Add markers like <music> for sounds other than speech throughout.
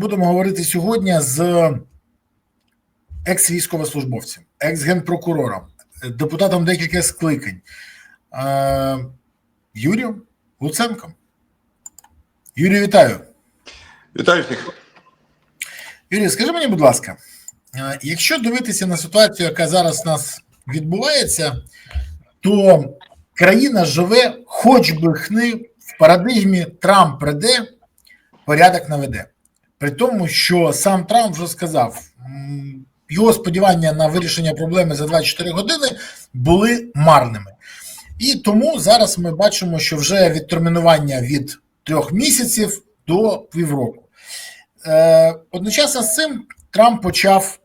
Будемо говорити сьогодні з екс-військовослужбовцем, екс-генпрокурором, депутатом декілька скликань е, Юрієм Луценком. Юрію, вітаю. Вітаю всіх. Юрій, скажи мені, будь ласка, е, якщо дивитися на ситуацію, яка зараз у нас відбувається, то країна живе, хоч би хни, в парадигмі Трамп прийде, порядок наведе. При тому, що сам Трамп вже сказав, його сподівання на вирішення проблеми за 24 години були марними. І тому зараз ми бачимо, що вже відтермінування від трьох місяців до півроку. Е, Одночасно з цим Трамп почав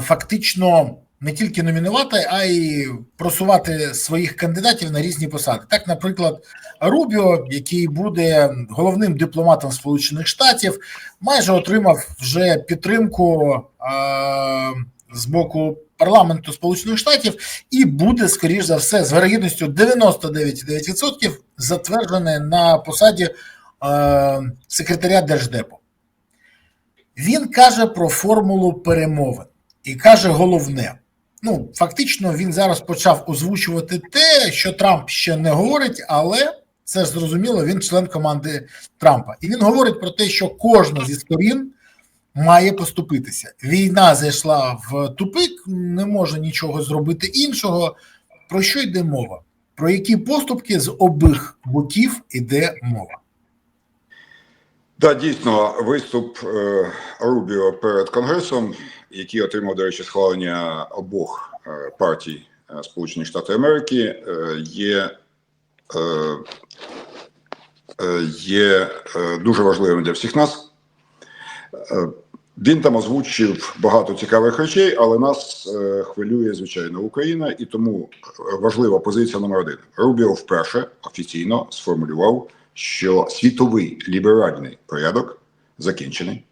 фактично не тільки номінувати, а й просувати своїх кандидатів на різні посади. Так, наприклад, Рубіо, який буде головним дипломатом Сполучених Штатів, майже отримав вже підтримку а, з боку парламенту Сполучених Штатів і буде, скоріш за все, з вирогідністю 99,9% затверджений на посаді е, секретаря Держдепу. Він каже про формулу перемовин і каже головне. Ну, фактично, він зараз почав озвучувати те, що Трамп ще не говорить, але це зрозуміло, він член команди Трампа. І він говорить про те, що кожна зі сторін має поступитися. Війна зайшла в тупик, не може нічого зробити іншого. Про що йде мова? Про які поступки з обох боків іде мова? Так, дійсно, виступ е, Рубіо перед Конгресом, який отримав, до речі, схвалення обох е, партій е, Сполучених Штатів Америки, є, є дуже важливим для всіх нас. Він там озвучив багато цікавих речей, але нас хвилює, звичайно, Україна, і тому важлива позиція номер один. Рубіо вперше офіційно сформулював, що світовий ліберальний порядок закінчений.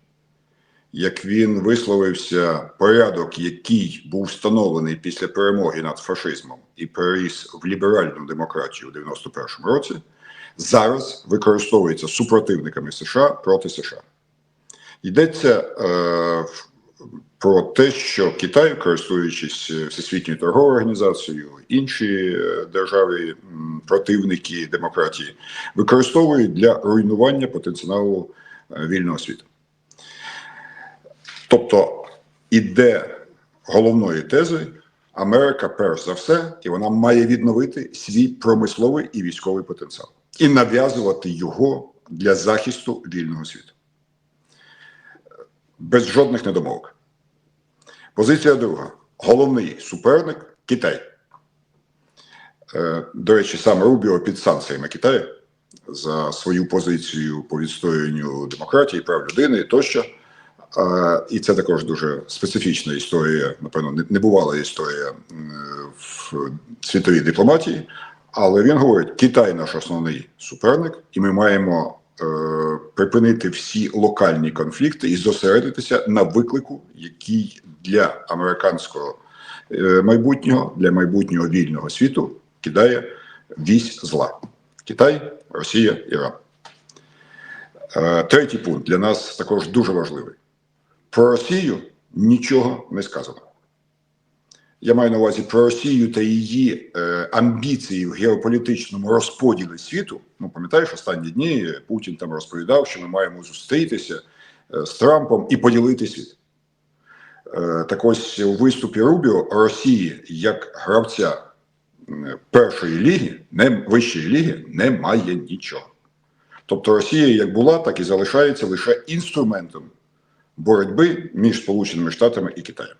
Як він висловився, порядок, який був встановлений після перемоги над фашизмом і переріс в ліберальну демократію у 91-му році, зараз використовується супротивниками США проти США. Йдеться е, про те, що Китай, користуючись Всесвітньою торговою організацією, інші е, держави, противники демократії, використовують для руйнування потенціалу е, вільного світу. Тобто іде головної тези Америка перш за все, і вона має відновити свій промисловий і військовий потенціал і нав'язувати його для захисту вільного світу без жодних недомовок. Позиція друга. Головний суперник Китай. Е, До речі, сам Рубіо під санкціями Китаю за свою позицію по відстоюванню демократії, прав людини тощо. Е, І це також дуже специфічна історія, напевно, не- небувала історія в світовій дипломатії. Але він говорить: Китай наш основний суперник, і ми маємо припинити всі локальні конфлікти і зосередитися на виклику, який для американського е, майбутнього, для майбутнього вільного світу кидає вісь зла: Китай, Росія, Іран. Е, третій пункт для нас також дуже важливий. Про Росію нічого не сказано. Я маю на увазі про Росію та її е, амбіції в геополітичному розподілі світу. Ну, пам'ятаєш, останні дні Путін там розповідав, що ми маємо зустрітися е, з Трампом і поділити світ. Е, так ось у виступі Рубіо Росії як гравця першої ліги, не вищої ліги, немає нічого. Тобто Росія як була, так і залишається лише інструментом боротьби між Сполученими Штатами і Китаєм.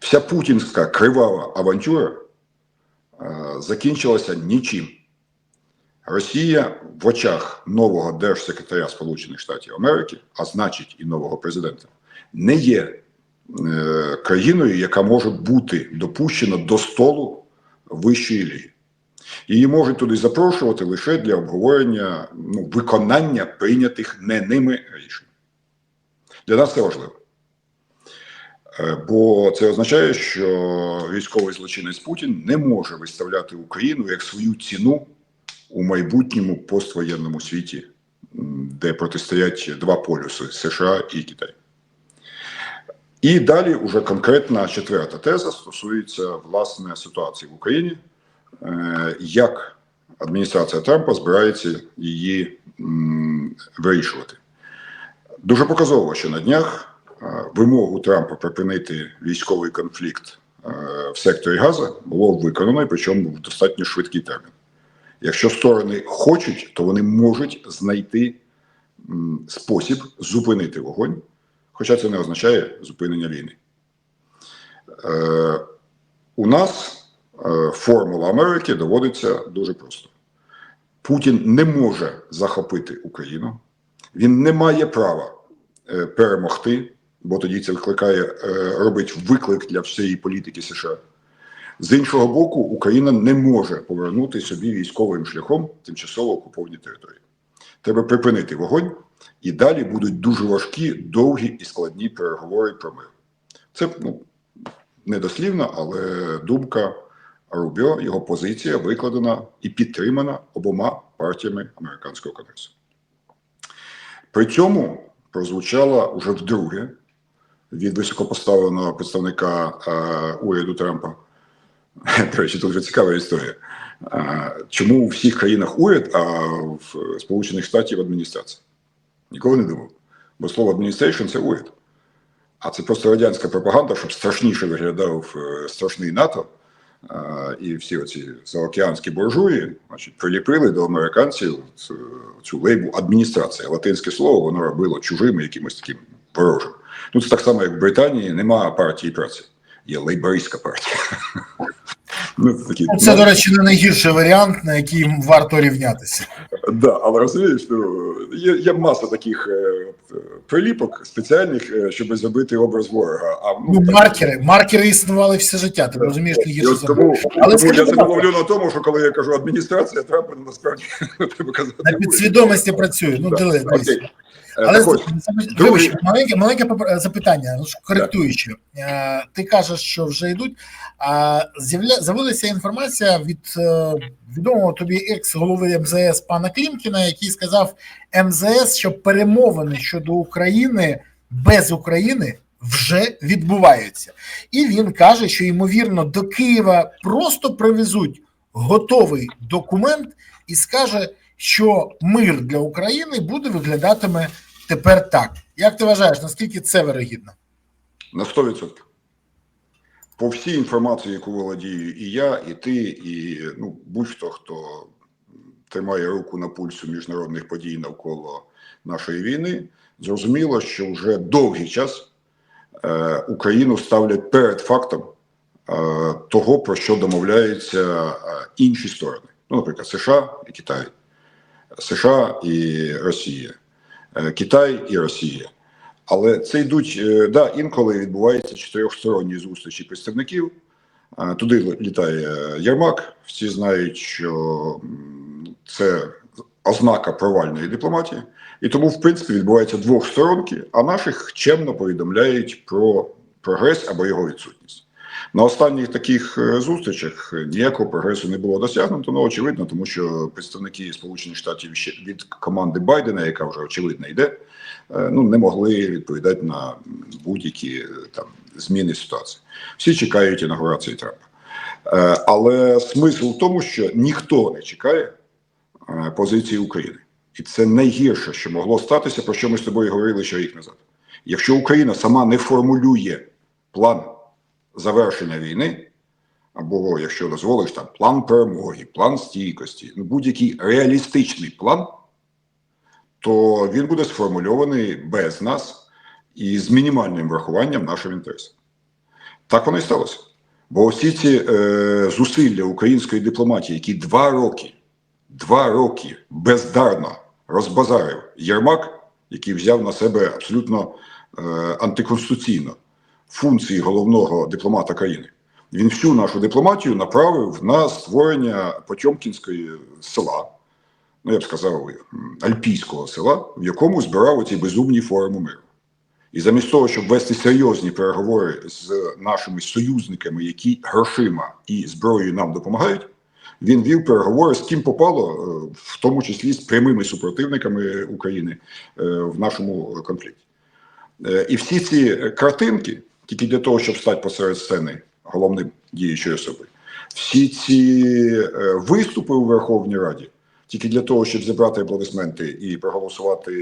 Вся путінська кривава авантюра закінчилася нічим. Росія в очах нового держсекретаря Сполучених Штатів Америки, а значить і нового президента, не є е, країною, яка може бути допущена до столу вищої ліги. Її можуть туди запрошувати лише для обговорення ну, виконання прийнятих не ними рішень. Для нас це важливо. Е, Бо це означає, що військовий злочинець Путін не може виставляти Україну як свою ціну у майбутньому поствоєнному світі де протистоять два полюси США і Китай. І далі уже конкретна четверта теза стосується власне ситуації в Україні, е, як адміністрація Трампа збирається її вирішувати. Дуже показово, що на днях вимогу Трампа припинити військовий конфлікт е, в секторі Газа було виконано, і причому в достатньо швидкий термін. Якщо сторони хочуть, то вони можуть знайти спосіб зупинити вогонь, хоча це не означає зупинення війни. Е, у нас е, формула Америки доводиться дуже просто. Путін не може захопити Україну, він не має права е, перемогти, бо тоді це викликає е, робить виклик для всієї політики США. З іншого боку, Україна не може повернути собі військовим шляхом тимчасово окуповані території. Треба припинити вогонь, і далі будуть дуже важкі, довгі і складні переговори про мир. Це ну, недослівна, але думка Рубіо, його позиція викладена і підтримана обома партіями американського конгресу. При цьому прозвучала уже вдруге від високопоставленого представника е, уряду Трампа. До речі, тут вже цікава історія. Е, чому у всіх країнах уряд, а в Сполучених Штатів адміністрація? Ніколи не думав. Бо слово адміністрейшн це уряд. А це просто радянська пропаганда, щоб страшніше виглядав е, страшний НАТО. І всі оці заокеанські буржуї значить, приліпили до американців цю, лейбу адміністрація. Латинське слово воно робило чужим якимось таким ворожим. Ну, це так само, як в Британії немає партії праці, є лейбористська партія. <laughs> Ну, це такі, Це, до речі, не найгірший варіант, на який варто рівнятися. Да, але розумієш, ну, є, є маса таких е, приліпок спеціальних, е, щоб зробити образ ворога. А Ну, так- маркери, маркери існували все життя. Ти розумієш, не гірше тому, Але тому я ласка. ловлю на тому, що коли я кажу адміністрація, Трампа насправді <laughs> треба казати. на підсвідомості працює. Ну, Да, Е, Але вибач, маленьке, маленьке запитання, ну, ж коректуючи. Е, Ти кажеш, що вже йдуть. А з'явилася інформація від е, відомого тобі екс-голови МЗС пана Клімкіна, який сказав МЗС, що перемовини щодо України без України вже відбуваються. І він каже, що ймовірно до Києва просто привезуть готовий документ і скаже, що мир для України буде виглядатиме тепер так. Як ти вважаєш, наскільки це вирогідно? На 100%. По всій інформації, яку володію і я, і ти, і ну, будь-хто, хто тримає руку на пульсу міжнародних подій навколо нашої війни, зрозуміло, що вже довгий час е, Україну ставлять перед фактом е, того, про що домовляються е, інші сторони. Ну, наприклад, США і Китай, США і Росія, Китай і Росія. Але це йдуть е, да, інколи відбуваються чотирьохсторонні зустрічі представників. Е, Туди літає Єрмак. Всі знають, що це ознака провальної дипломатії, і тому, в принципі, відбуваються двохсторонки, а наших чемно повідомляють про прогрес або його відсутність. На останніх таких е, зустрічах ніякого прогресу не було досягнуто, ну очевидно, тому що представники Сполучених Штатів від команди Байдена, яка вже очевидно йде, е, ну не могли відповідати на будь-які е, там зміни ситуації. Всі чекають інаугурації Трампа. Е, Але смисл в тому, що ніхто не чекає е, позиції України, і це найгірше, що могло статися, про що ми з тобою говорили ще рік назад. Якщо Україна сама не формулює план завершення війни, або, якщо дозволиш, там план перемоги, план стійкості, ну будь-який реалістичний план, то він буде сформульований без нас і з мінімальним врахуванням нашим інтересам. Так воно і сталося. Бо всі ці е, зусилля української дипломатії, які два роки, два роки бездарно розбазарив Єрмак, який взяв на себе абсолютно е, антиконституційно функції головного дипломата країни. Він всю нашу дипломатію направив на створення Потьомкінської села, ну я б сказав, альпійського села, в якому збирав оці безумні форуми миру. І замість того, щоб вести серйозні переговори з нашими союзниками, які грошима і зброєю нам допомагають, Він вів переговори з ким попало, е, в тому числі з прямими супротивниками України е, в нашому конфлікті. Е, І всі ці картинки, тільки для того, щоб стати посеред сцени головним діючою особою, всі ці е, виступи у Верховній Раді, тільки для того, щоб зібрати аплодисменти і проголосувати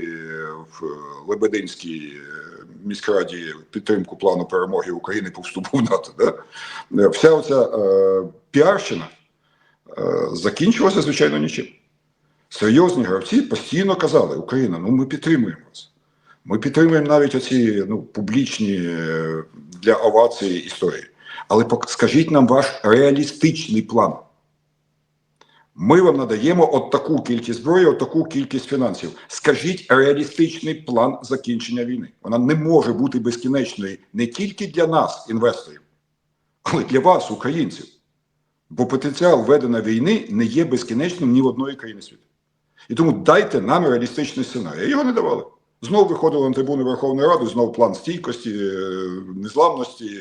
в Лебединській е, міськраді підтримку плану перемоги України по вступу в НАТО. Да? Вся оця е, піарщина е, закінчилася, звичайно, нічим. Серйозні гравці постійно казали: Україна, ну ми підтримуємо вас. Ми підтримуємо навіть оці ну, публічні е, для овації історії. Але скажіть нам ваш реалістичний план. Ми вам надаємо от таку кількість зброї, от таку кількість фінансів. Скажіть реалістичний план закінчення війни. Вона не може бути безкінечною не тільки для нас, інвесторів, але для вас, українців. Бо потенціал ведення війни не є безкінечним ні в одної країни світу. І тому дайте нам реалістичний сценарій. Його не давали. Знову виходили на трибуни Верховної Ради, знову план стійкості, е, незламності.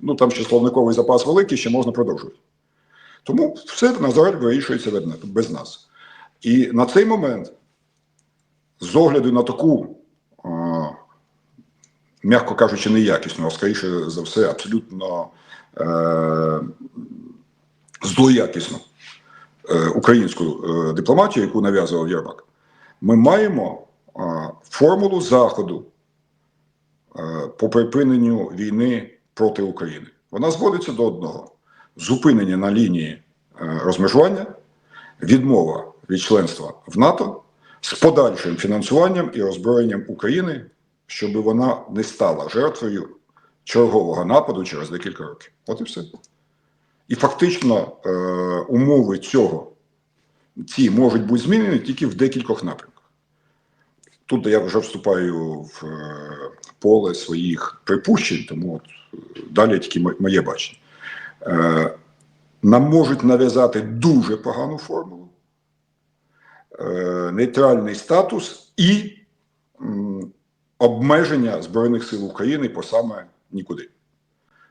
Ну там ще словниковий запас великий, ще можна продовжувати. Тому все на жаль вирішується без- нас. І на цей момент, з огляду на таку, м'яко кажучи, неякісну, а скоріше за все, абсолютно е, злоякісну е, українську е, дипломатію, яку нав'язував Єрмак, ми маємо формулу заходу е, по припиненню війни проти України. Вона зводиться до одного: зупинення на лінії е, розмежування, відмова від членства в НАТО з подальшим фінансуванням і роззброєнням України, щоб вона не стала жертвою чергового нападу через декілька років. От і все. І фактично е, умови цього ці можуть бути змінені тільки в декількох напрямках. Тут я вже вступаю в е, поле своїх припущень, тому от, е, далі тільки моє бачення. Е, нам можуть нав'язати дуже погану формулу, нейтральний статус і обмеження Збройних сил України по саме нікуди.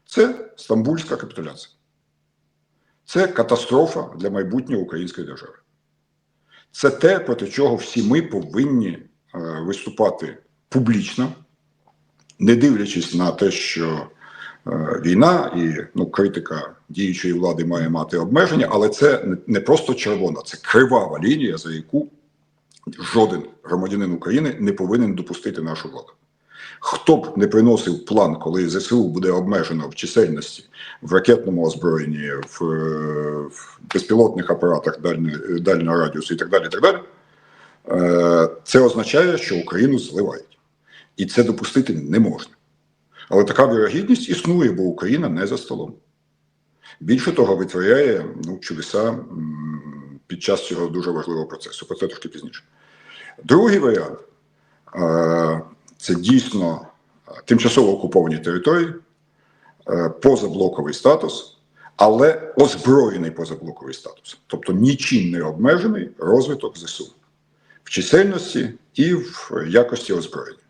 Це Стамбульська капітуляція. Це катастрофа для майбутнього української держави. Це те, проти чого всі ми повинні виступати публічно, не дивлячись на те, що е, війна і ну, критика діючої влади має мати обмеження, але це не- просто червона, це кривава лінія, за яку жоден громадянин України не повинен допустити нашу владу. Хто б не приносив план, коли ЗСУ буде обмежено в чисельності, в ракетному озброєнні, в, е, в безпілотних апаратах дальнього радіусу і так далі, і так далі, е, це означає, що Україну зливають. І це допустити не можна. Але така вірогідність існує, бо Україна не за столом. Більше того, витворяє ну, чудеса під час цього дуже важливого процесу. Про це трошки пізніше. Другий варіант е, це дійсно е, тимчасово окуповані території, е, позаблоковий статус, але озброєний позаблоковий статус, тобто нічим не обмежений розвиток ЗСУ в чисельності і в якості озброєння.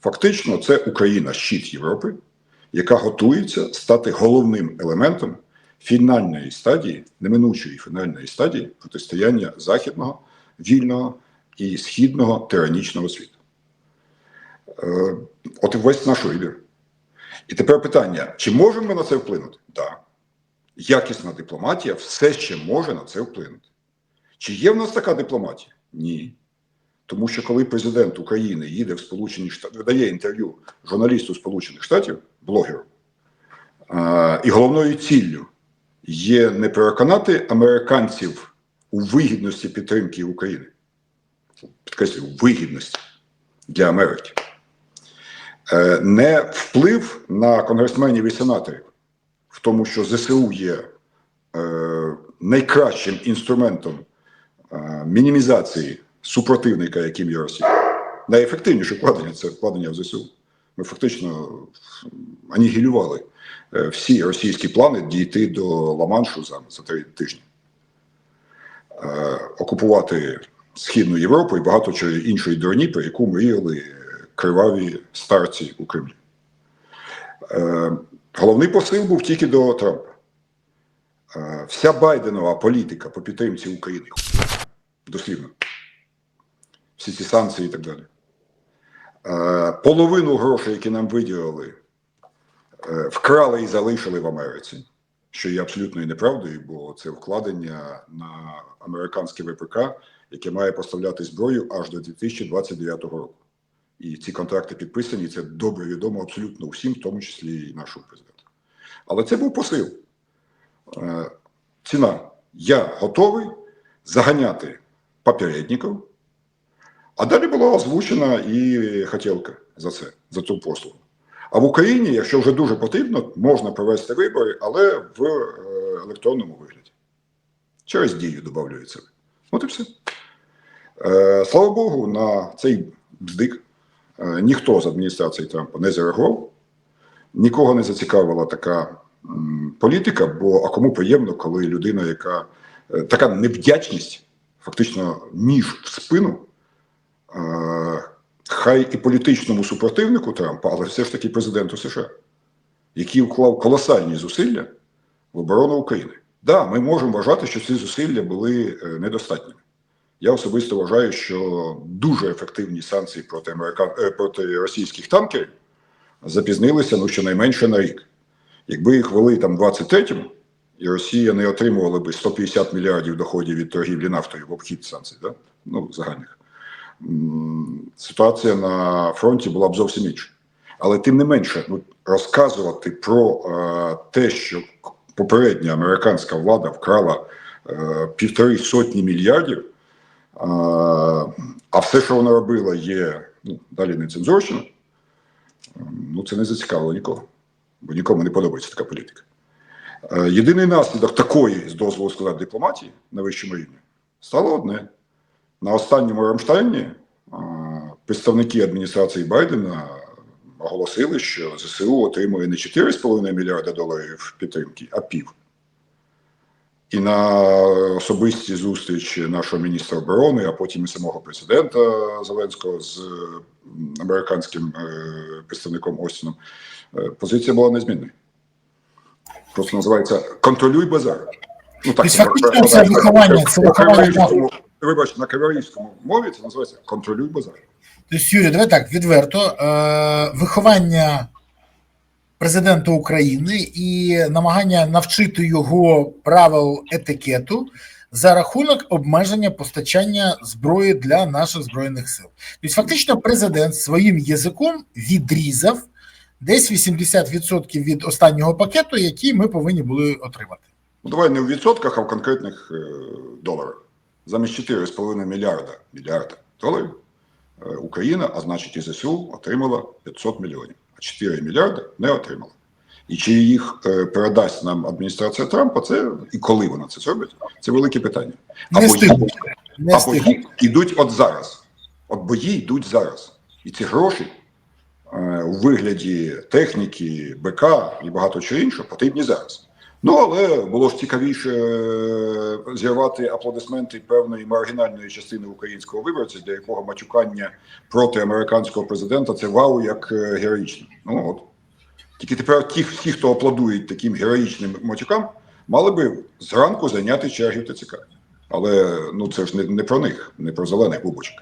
Фактично, це Україна щит Європи, яка готується стати головним елементом фінальної стадії, неминучої фінальної стадії протистояння західного, вільного і східного тиранічного світу. Е, От і весь наш вибір. І тепер питання: чи можемо ми на це вплинути? Так. Да. Якісна дипломатія все ще може на це вплинути. Чи є в нас така дипломатія? Ні. Тому що коли президент України їде в Сполучені Штати, видає інтерв'ю журналісту Сполучених Штатів, блогеру, і головною ціллю є не переконати американців у вигідності підтримки України, підкреслюю, вигідності для Америки, е, не вплив на конгресменів і сенаторів в тому, що ЗСУ є е, найкращим інструментом е, мінімізації супротивника, яким є Росія. Найефективніше вкладення це вкладення в ЗСУ. Ми фактично анігілювали е, всі російські плани дійти до Ла-Маншу за, за три тижні, Е, окупувати Східну Європу і багато чого іншої дурні, про яку мріяли криваві старці у Кремлі. Е, Головний посил був тільки до Трампа. Вся Байденова політика по підтримці України дослівно. Всі ці санкції і так далі. Е, Половину грошей, які нам виділили, е, вкрали і залишили в Америці, що є абсолютною неправдою, бо це вкладення на американське ВПК, яке має поставляти зброю аж до 2029 року. І ці контракти підписані, це добре відомо абсолютно всім, в тому числі і нашому президенту. Але це був посил. Е, Ціна. Я готовий заганяти попередників, а далі була озвучена і хотілка за це, за цю послугу. А в Україні, якщо вже дуже потрібно, можна провести вибори, але в е, електронному вигляді. Через дію додаються. От і все. Е, Слава Богу, на цей бздик е, ніхто з адміністрації Трампа не зареагував, нікого не зацікавила така політика, бо а кому приємно, коли людина, яка така невдячність, фактично ніж в спину, хай і політичному супротивнику Трампа, але все ж таки президенту США, який вклав колосальні зусилля в оборону України. Так, да, ми можемо вважати, що ці зусилля були е, недостатніми. Я особисто вважаю, що дуже ефективні санкції проти американ... е, проти російських танкерів запізнилися ну щонайменше на рік. Якби їх вели там 23-му, і Росія не отримувала би 150 мільярдів доходів від торгівлі нафтою в обхід санкцій, да? ну загальних, ситуація на фронті була б зовсім інша. Але тим не менше, ну, розказувати про е, те, що попередня американська влада вкрала е, півтори сотні мільярдів, а, а все, що вона робила, є ну, далі не цензурщина, ну це не зацікавило нікого, бо нікому не подобається така політика. Е, Єдиний наслідок такої, з дозволу сказати, дипломатії на вищому рівні стало одне. На останньому Рамштайні е, представники адміністрації Байдена оголосили, що ЗСУ отримує не 4,5 мільярда доларів підтримки, а пів. І на особистій зустрічі нашого міністра оборони, а потім і самого президента Зеленського з американським е, представником Остіном, е, позиція була незмінною. Просто називається контролюй базар. Ну фактично це виховання, це виховання криворізькому- Вибач, на криворізькому мові це називається контролюй базар. Тобто, Юрій, давай так, відверто. Е, виховання президента України і намагання навчити його правил етикету за рахунок обмеження постачання зброї для наших збройних сил. Тобто, фактично, президент своїм язиком відрізав десь 80% від останнього пакету, який ми повинні були отримати. Ну, давай не в відсотках, а в конкретних е, доларах. Замість 4,5 мільярда, мільярда доларів е, Україна, а значить і ЗСУ, отримала 500 мільйонів, а 4 мільярди не отримала. І чи їх е, передасть нам адміністрація Трампа, це і коли вона це зробить, це велике питання. Їх- Не або їх ідуть от зараз. От бої йдуть зараз. І ці гроші е, у вигляді техніки, БК і багато чого іншого потрібні зараз. Ну, але було ж цікавіше е, зірвати аплодисменти певної маргінальної частини українського виборця, для якого матюкання проти американського президента це вау, як е, героїчно. Ну от. Тільки тепер ті, ті, хто аплодують таким героїчним матюкам, мали би зранку зайняти черги в ТЦК. Але ну це ж не, не про них, не про зелених бубочок.